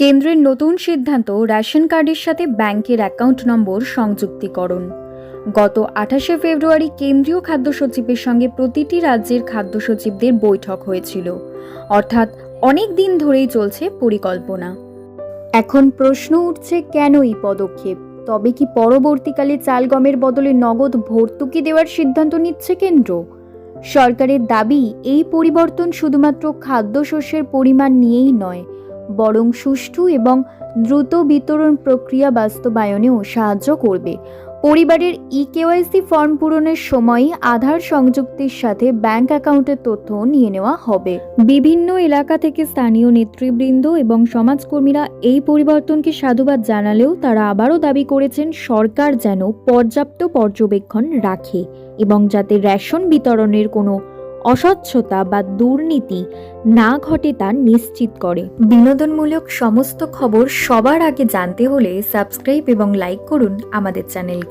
কেন্দ্রের নতুন সিদ্ধান্ত রেশন কার্ডের সাথে ব্যাংকের অ্যাকাউন্ট নম্বর সংযুক্তিকরণ। গত আঠাশে ফেব্রুয়ারি কেন্দ্রীয় খাদ্য সচিবের সঙ্গে প্রতিটি রাজ্যের খাদ্য সচিবদের বৈঠক হয়েছিল। অর্থাৎ অনেক দিন ধরেই চলছে পরিকল্পনা। এখন প্রশ্ন উঠছে কেন এই পদক্ষেপ? তবে কি পরবর্তীকালে চাল গমের বদলে নগদ ভর্তুকি দেওয়ার সিদ্ধান্ত নিচ্ছে কেন্দ্র? সরকারের দাবি, এই পরিবর্তন শুধুমাত্র খাদ্যশস্যের পরিমাণ নিয়েই নয় বরং সুষ্ঠু এবং দ্রুত বিতরণ প্রক্রিয়া বাস্তবায়নেও সাহায্য করবে। পরিবারের ই কেওয়াইসি ফর্ম পূরণের সময় আধার সংযুক্তির সাথে ব্যাংক অ্যাকাউন্টের তথ্য নিয়ে নেওয়া হবে। বিভিন্ন এলাকা থেকে স্থানীয় নেতৃবৃন্দ এবং সমাজকর্মীরা এই পরিবর্তনকে সাধুবাদ জানালেও তারা আবারও দাবি করেছেন, সরকার যেন পর্যাপ্ত পর্যবেক্ষণ রাখে এবং যাতে রেশন বিতরণের কোনো অস্বচ্ছতা বা দুর্নীতি না ঘটে তা নিশ্চিত করে। বিনোদনমূলক সমস্ত খবর সবার আগে জানতে হলে সাবস্ক্রাইব এবং লাইক করুন আমাদের চ্যানেলকে।